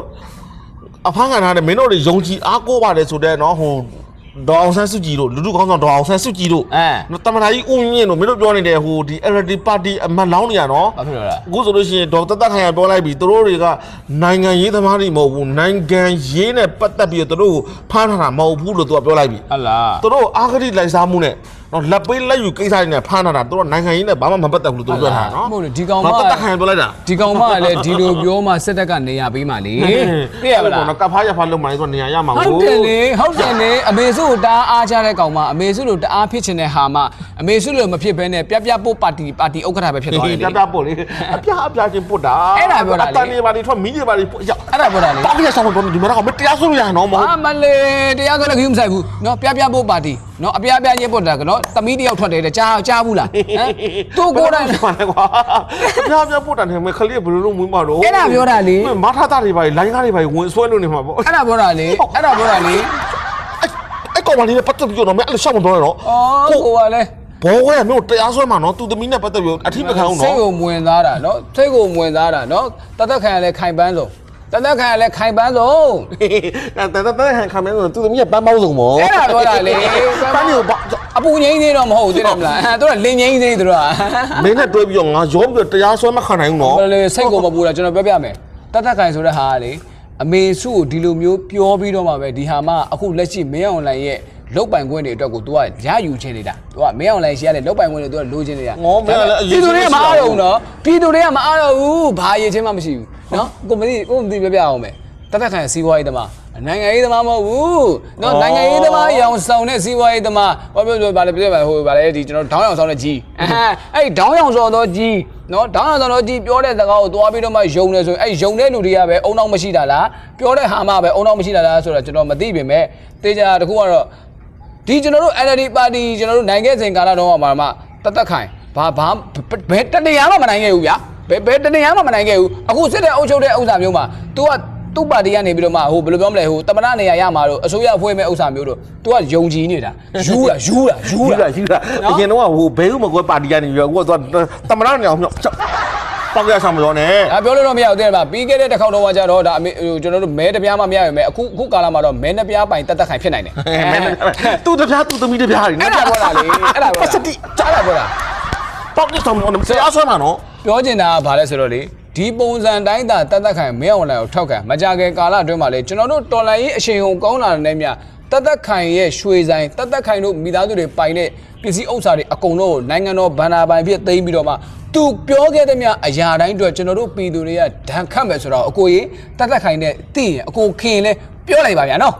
အဖမ်းခံထားတဲ့မင်းတို့တွေယုံကြည်အားကိုးပါတယ်ဆိုတဲ့နော်ဟို ဒေါအောင်ဆန်းစုကြည်တို့လူလူကောင်းဆောင်ဒေါအောင်ဆန်းစုကြည်တို့အဲနော်တမန်တော်ကြီးဦးမြင့်တို့မင်းတို့ပြောနေတဲ့ဟိုဒီ LD party အမတ်လောင်းနေရနော်ဘာဖြစ်လို့လဲအခုဆိုလို့ရှိရင်ဒေါက်တာတက်ခိုင်ကပြောလိုက်ပြီသူတို့တွေကနိုင်ငံရေးသမားတွေမဟုတ်ဘူးနိုင်ငံရေးနဲ့ပတ်သက်ပြီးတော့သူတို့ကိုဖမ်းထားတာမဟုတ်ဘူးလို့သူကပြောလိုက်ပြီဟတ်လားသူတို့အာဂတိလိုက်စားမှုနဲ့ နော်လက်ပေးလက်ယူကိစ္စတွေနဲ့ဖမ်းထားတာသူတို့နိုင်ငံရေးနဲ့ဘာမှမပတ်သက်ဘူးလို့သူပြောတာနော်မဟုတ်လေဒီကောင်မမပတ်သက်ခံပြောလိုက်တာဒီကောင်မလည်းဒီလိုပြောမှစစ်တပ်ကနေရာပေးမှလေသိရမလားကဖားရဖားလုံးမှလည်းသူကနေရာရမှာဟုတ်တယ်လေဟုတ်တယ်လေအမေစုကိုတအားအားချတဲ့ကောင်မအမေစုလိုတအားဖြစ်ချင်တဲ့ဟာမှအမေစုလိုမဖြစ်ဘဲနဲ့ပြပြပို့ပါတီပါတီဥက္ကဋ္ဌပဲဖြစ်သွားတယ်လေပြပြပို့လေအပြအပြချင်းပို့တာအဲ့ဒါပြောတာလေအတန်နေပါလေထွက်မီးနေပါလေပို့ရအဲ့ဒါပြောတာလေပါတီရဆောင်တော့ဒီမှာတော့မတရားဆုံးရရနော်မဟုတ်မလေးတရားကလည်းခင်မဆိုင်ဘူးနော်ပြပြပို့ပါတီ နော်အပြားအပြားညစ်ပုတ်တာကနော်သမီးတယောက်ထွက်တယ်တဲ့ကြားကြားဘူးလားဟမ်သူကိုယ်တိုင်ပါလေကွာအပြားအပြားပုတ်တာနဲ့မခလေးဘယ်လိုလုပ်မွေးမှာတော့အဲ့ဒါပြောတာလေမထတာတွေပါလိုင်းကားတွေပါဝင်ဆွဲလို့နေမှာပေါ့အဲ့ဒါပြောတာလေအဲ့ဒါပြောတာလေအဲ့ကောင်မလေးနဲ့ပတ်သက်ပြီးတော့မင်းအဲ့လိုရှောက်မတော်ရတော့ဩကိုကလည်းဘောကမျိုးတရားစွဲမှာနော်သူသမီးနဲ့ပတ်သက်ပြီးအထိမခံအောင်နော်စိတ်ကိုဝင်သားတာနော်စိတ်ကိုဝင်သားတာနော်တသက်ခံရလဲခိုင်ပန်းဆုံး တသက်ခံရလဲခိုင်ပန်းဆုံး တတတဟန်ခံမယ်ဆိုသူသမီးကပန်းပေါင်းစုံပေါ့ အဲ့ဒါပြောတာလေ ပန်းတွေကိုဘာ အပူငိမ့်သေးတော့မဟုတ်သေးတယ်မလားအဲတို့ကလင်းငိမ့်သေးတို့က မင်းနဲ့တွဲပြီးတော့ငါရောပြီးတော့တရားဆွဲမခံနိုင်ဘူးနော် ဘယ်လေစိတ်ကိုမပူတာကျွန်တော်ပြောပြမယ်တတ်တတ်ခိုင်ဆိုတဲ့ဟာကလေအမေစုကိုဒီလိုမျိုးပြောပြီးတော့မှပဲဒီဟာမှအခုလက်ရှိမင်းအောင်လိုင်ရဲ့လုတ်ပိုင်ခွင့်တွေအတွက်ကို तू ကရယူချင်းနေတာ तू ကမင်းအောင်လိုင်ရှိရတဲ့လုတ်ပိုင်ခွင့်တွေ तू ကလိုချင်နေတာ ငေါမင်းကလည်းအရေး ပြည်သူ ကြီး တွေကမအားတော့ဘူးနော်ပြည်သူတွေကမအားတော့ဘူးဘာရည်ချင်းမှမရှိဘူး နော်ကိုမသိကိုမသိပြပြအောင်မယ်တတ်တတ်ခိုင်စီးပွားရေးသမားနိုင်ငံရေးသမားမဟုတ်ဘူးနော်နိုင်ငံရေးသမားရောင်ဆောင်တဲ့စီးပွားရေးသမားဘာပြောပြောဗာလဲပြောပါဟိုဗာလဲဒီကျွန်တော်ဒေါင်းရောင်ဆောင်တဲ့ကြီးအဲအဲ့ဒေါင်းရောင်ဆောင်တော့ကြီးနော်ဒေါင်းရောင်ဆောင်တော့ကြီးပြောတဲ့စကားကိုသွားပြီးတော့မှယုံနေဆိုရင်အဲ့ယုံတဲ့လူတွေကပဲအုံနောက်မရှိတာလားပြောတဲ့ဟာမှပဲအုံနောက်မရှိတာလားဆိုတော့ကျွန်တော်မသိပြင်မဲ့တေချာတခုကတော့ဒီကျွန်တော်တို့ NLD ပါတီကျွန်တော်တို့နိုင်ခဲ့စဉ်ကာလတော့မှာမှတသက်ခိုင်ဘာဘာဘယ်တနေရာမှမနိုင်ခဲ့ဘူးဗျာ ဘယ်ဘယ်တနေရာမှမနိုင်ခဲ့ဘူးအခုစစ်တဲ့အုပ်ချုပ်တဲ့ဥစ္စာမျိုးမှာ तू ကသူ့ပါတီကနေပြီးတော့မှဟိုဘယ်လိုပြောမလဲဟိုတမနာနေရာရမှာတော့အစိုးရဖွဲ့မဲ့ဥစ္စာမျိုးတို့ तू ကယုံကြည်နေတာယူတာယူတာယူယူတာတာယူတာအရင်တော့ဟိုဘဲဥမကွဲပါတီကနေပြီးတော့ကိုကတော့တမရနေအောင်မြောက်တောက်ရဆောင်မလို့နဲ့ဒါပြောလို့တော့မရဘူးတဲ့မှာပြီးခဲ့တဲ့တစ်ခေါက်တော့ကကြတော့ဒါအမေဟိုကျွန်တော်တို့မဲတစ်ပြားမှမရရမယ်အခုအခုကာလမှာတော့မဲနှစ်ပြားပိုင်တသက်ခိုင်ဖြစ်နိုင်တယ်သူတပြားသူသမီးတပြားအဲ့ဒါပြောတာလေအဲ့ဒါပြောတာပတ်စတိအဲ့ဒါပြောတာတောက်ရဆောင်မလို့တရားဆွဲမှာနော်ပြောချင်တာကဘာလဲဆိုတော့လေဒီပုံစံတိုင်းသာတတ်တတ်ခိုင်မင်းအောင်လိုင်ကိုထောက်ခံမကြခင်ကာလအတွင်းမှာလေကျွန်တော်တို့တော်လိုင်းရေးအချိန်ဟုန်ကောင်းလာတဲ့မြတတ်တတ်ခိုင်ရဲ့ရွှေဆိုင်တတ်တတ်ခိုင်တို့မိသားစုတွေပိုင်တဲ့ပစ္စည်းဥစ္စာတွေအကုန်လုံးကိုနိုင်ငံတော်ဗန္နာပိုင်ဖြစ်သိမ်းပြီးတော့မှသူပြောခဲ့တဲ့မြအရာတိုင်းအတွက်ကျွန်တော်တို့ပြည်သူတွေကဒဏ်ခတ်မယ်ဆိုတော့အကိုကြီးတတ်တတ်ခိုင်နဲ့သိရင်အကိုခင်လဲပြောလိုက်ပါဗျာနော်